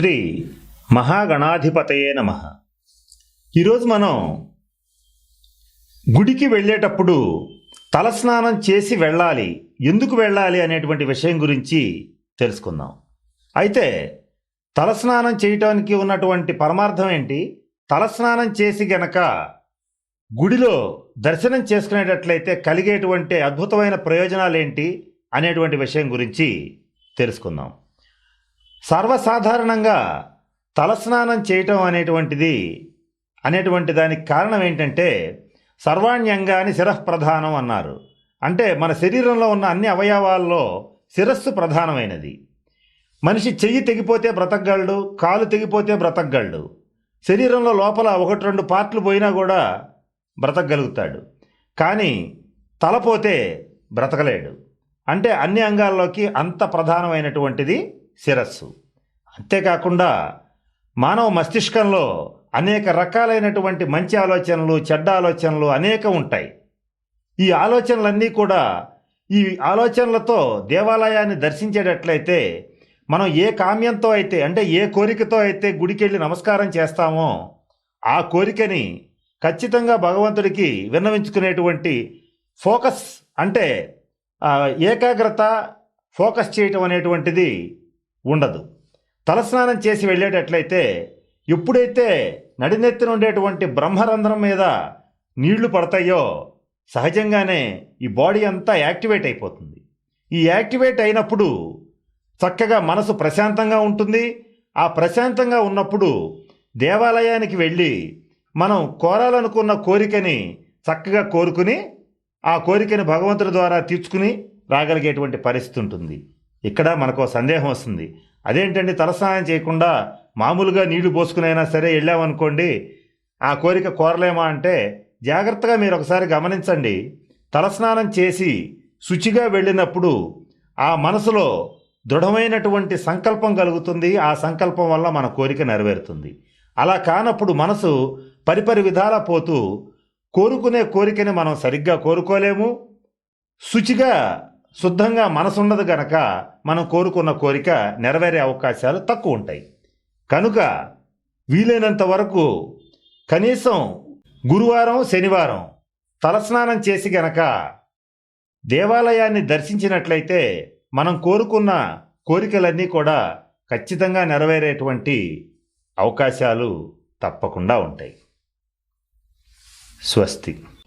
శ్రీ మహాగణాధిపతయే నమ. ఈరోజు మనం గుడికి వెళ్ళేటప్పుడు తలస్నానం చేసి వెళ్ళాలి. ఎందుకు వెళ్ళాలి అనేటువంటి విషయం గురించి తెలుసుకుందాం. అయితే తలస్నానం చేయటానికి ఉన్నటువంటి పరమార్థం ఏంటి? తలస్నానం చేసి గనక గుడిలో దర్శనం చేసుకునేటట్లయితే కలిగేటువంటి అద్భుతమైన ప్రయోజనాలు ఏంటి అనేటువంటి విషయం గురించి తెలుసుకుందాం. సర్వసాధారణంగా తలస్నానం చేయటం అనేటువంటిది అనేటువంటి దానికి కారణం ఏంటంటే సర్వాణ్యంగాని శిరఃప్రధానం అన్నారు. అంటే మన శరీరంలో ఉన్న అన్ని అవయవాల్లో శిరస్సు ప్రధానమైనది. మనిషి చెయ్యి తెగిపోతే బ్రతకగలడు కాలు తెగిపోతే బ్రతకగలడు. శరీరంలో లోపల ఒకటి రెండు పార్ట్లు పోయినా కూడా బ్రతకగలుగుతాడు. కానీ తలపోతే బ్రతకలేడు. అంటే అన్ని అంగాల్లోకి అంత ప్రధానమైనటువంటిది శిరస్సు. అంతేకాకుండా మానవ మస్తిష్కంలో అనేక రకాలైనటువంటి మంచి ఆలోచనలు చెడ్డ ఆలోచనలు అనేక ఉంటాయి. ఈ ఆలోచనలన్నీ కూడా ఈ ఆలోచనలతో దేవాలయాన్ని దర్శించేటట్లయితే మనం ఏ కామ్యంతో అయితే అంటే ఏ కోరికతో అయితే గుడికి వెళ్ళి నమస్కారం చేస్తామో ఆ కోరికని ఖచ్చితంగా భగవంతుడికి విన్నవించుకునేటువంటి ఫోకస్ అంటే ఏకాగ్రత ఫోకస్ చేయటం అనేటువంటిది ఉండదు. తలస్నానం చేసి వెళ్ళేటట్లయితే ఎప్పుడైతే నడినెత్తిన ఉండేటువంటి బ్రహ్మరంధ్రం మీద నీళ్ళు పడతాయో సహజంగానే ఈ బాడీ అంతా యాక్టివేట్ అయిపోతుంది. ఈ యాక్టివేట్ అయినప్పుడు చక్కగా మనసు ప్రశాంతంగా ఉంటుంది. ఆ ప్రశాంతంగా ఉన్నప్పుడు దేవాలయానికి వెళ్ళి మనం కోరాలనుకున్న కోరికని చక్కగా కోరుకుని ఆ కోరికని భగవంతుడి ద్వారా తీర్చుకుని రాగలిగేటువంటి పరిస్థితి ఉంటుంది. ఇక్కడ మనకు సందేహం వస్తుంది. అదేంటండి తలస్నానం చేయకుండా మామూలుగా నీళ్ళు పోసుకునైనా సరే వెళ్ళామనుకోండి ఆ కోరిక కోరలేమా అంటే జాగ్రత్తగా మీరు ఒకసారి గమనించండి. తలస్నానం చేసి శుచిగా వెళ్ళినప్పుడు ఆ మనసులో దృఢమైనటువంటి సంకల్పం కలుగుతుంది ఆ సంకల్పం వల్ల మన కోరిక నెరవేరుతుంది. అలా కానప్పుడు మనసు పరిపరి విధాల పోతూ కోరుకునే కోరికని మనం సరిగ్గా కోరుకోలేము. శుచిగా శుద్ధంగా మనసుండదు గనక మనం కోరుకున్న కోరిక నెరవేరే అవకాశాలు తక్కువ ఉంటాయి. కనుక వీలైనంత వరకు కనీసం గురువారం శనివారం తలస్నానం చేసి గనక దేవాలయాన్ని దర్శించినట్లయితే మనం కోరుకున్న కోరికలన్నీ కూడా ఖచ్చితంగా నెరవేరేటువంటి అవకాశాలు తప్పకుండా ఉంటాయి. స్వస్తి.